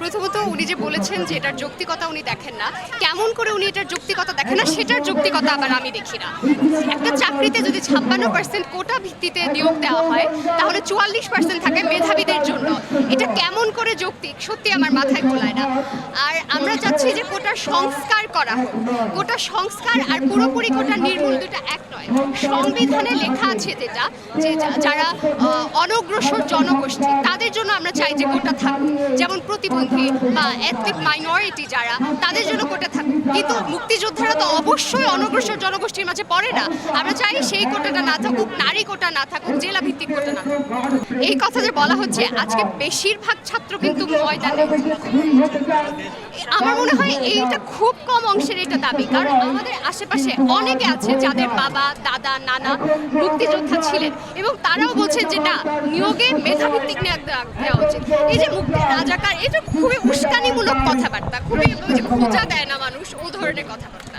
প্রথমত উনি যে বলেছেন যে এটার যৌক্তিকতা উনি দেখেন না, কেমন করে উনি এটার যৌক্তিকতা দেখেন না, সেটার যৌক্তিকতা আবার আমি দেখি না। একটা চাকরিতে যদি ছাপ্পান্ন পার্সেন্ট কোটা ভিত্তিতে নিয়োগ দেওয়া হয়, তাহলে চুয়াল্লিশ পার্সেন্ট থাকে মেধাবীদের জন্য। এটা কেমন করে যৌক্তিক? সত্যি আমার মাথায় গোলায় না। আর আমরা চাচ্ছি যে কোটার সংস্কার করা হোক। কোটা সংস্কার আর পুরোপুরি কোটা নির্মূল দুটা এক নয় সংবিধানে লেখা আছে যেটা, যে যারা অনগ্রসর জনগোষ্ঠী, তাদের জন্য আমরা চাই যে কোটা থাকুক। যেমন প্রতিবন্ধী বা এথনিক মাইনরিটি যারা, তাদের জন্য কোটা থাকুক। কিন্তু মুক্তিযোদ্ধারা তো অবশ্যই অনগ্রসর জনগোষ্ঠীর মাঝে পড়ে না। আমরা চাই সেই কোটাটা না থাকুক, নারী কোটা না থাকুক জেলা ভিত্তিক কোটা না থাকুক। এই কথা যে বলা হচ্ছে, আজকে বেশিরভাগ ছাত্র কিন্তু ময়দানে আমার মনে হয় এইটা খুব কম অংশের এটা দাবি, কারণ আমাদের আশেপাশে অনেকে আছে যাদের বাবা দাদা, নানা মুক্তিযোদ্ধা ছিলেন এবং তারাও বলছেন যে না, নিয়োগে মেধাভিত্তিক দেওয়া উচিত। এই যে মুক্তি রাজাকার, এটা খুবই উস্কানিমূলক কথাবার্তা, খুবই খোঁজা দেয় না মানুষ ও ধরনের কথাবার্তা।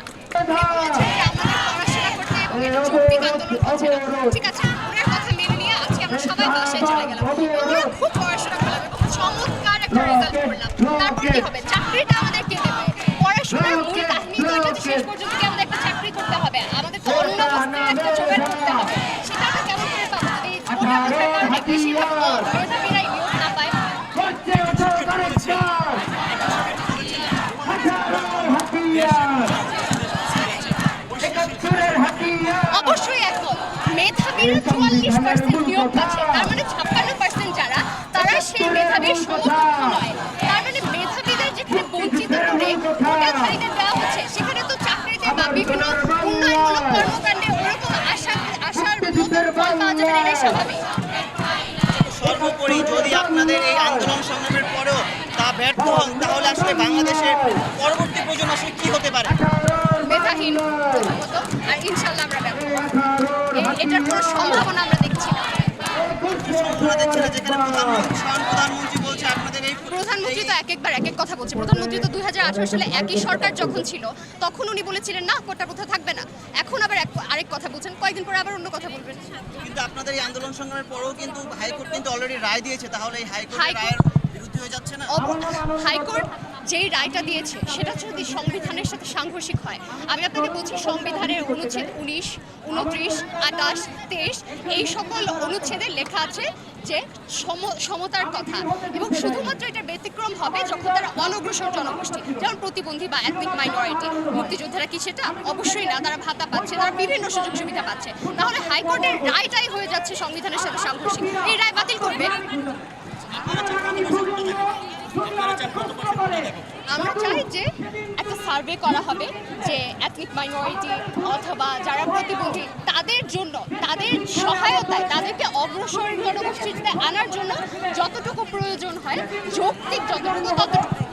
আজকে আমরা সবাই চমৎকার একটা চাকরিটা আমাদের অবশ্যই একমত। মেধাবীরা চুয়াল্লিশ পার্সেন্ট নিয়োগ পাচ্ছে, তার মানে ছাপ্পান্ন পার্সেন্ট যারা, তারা সেই মেধাবীর সমকক্ষ নয়। তার মানে মেধাবীদের যেখানে বঞ্চিত করে কোটাধারীদের দেওয়া হচ্ছে, সেখানে তো চাকরিতে বা বিভিন্ন উন্নয়নমূলক কর্মকাণ্ডে ওরকম আশা আশার মতো ফল পাওয়া যাবে এটাই স্বাভাবিক। সর্বোপরি যদি আপনাদের এই আন্দোলন সংগ্রামের পরেও তা ব্যর্থ হন তাহলে আসলে বাংলাদেশের পরবর্তী প্রজন্ম আসলে কি হতে পারে? মেধাহীন প্রথমত আর ইনশাল্লাহ আমরা এটার কোনো সম্ভাবনা আমরা দেখছি না। প্রধানমন্ত্রী তো এক একবার এক এক কথা বলছে। প্রধানমন্ত্রী তো দুই হাজার আঠারো সালে একই সরকার যখন ছিল তখন উনি বলেছিলেন না কোটা প্রথা থাকবে না। এখন আবার এক- আরেক কথা বলছেন কয়েকদিন পরে আবার অন্য কথা বলবেন। কিন্তু আপনাদের এই আন্দোলন সংগ্রামের পরেও কিন্তু হাইকোর্ট কিন্তু অলরেডি রায় দিয়েছে তাহলে এই হাইকোর্টের হাইকোর্ট- রায়ের বিরুদ্ধে হয়ে যাচ্ছে না? হাইকোর্ট যেই রায়টা দিয়েছে সেটা যদি সংবিধানের সাথে সাংঘর্ষিক হয়। আমি আপনাকে বলছি সংবিধানের অনুচ্ছেদ উনিশ উনত্রিশ আটাশ তেইশ এই সকল অনুচ্ছেদে লেখা আছে যে সম- সমতার কথা। এবং শুধুমাত্র এটা ব্যতিক্রম হবে যখন তারা অনগ্রসর জনগোষ্ঠী, যেমন প্রতিবন্ধী বা অ্যাথনিক মাইনরিটি মুক্তিযোদ্ধারা কি সেটা? অবশ্যই না, তারা ভাতা পাচ্ছে, তারা বিভিন্ন সুযোগ সুবিধা পাচ্ছে। তাহলে হাইকোর্টের রায়টাই হয়ে যাচ্ছে সংবিধানের সাথে সাংঘর্ষিক। এই রায় বাতিল করবে? আমরা চাই যে একটা সার্ভে করা হবে যে এথনিক মাইনরিটি অথবা যারা প্রতিবন্ধী তাদের জন্য তাদের সহায়তায় তাদেরকে অগ্রসর জনগোষ্ঠীতে আনার জন্য যতটুকু প্রয়োজন হয় যৌক্তিক যতটুকু ততটুকু।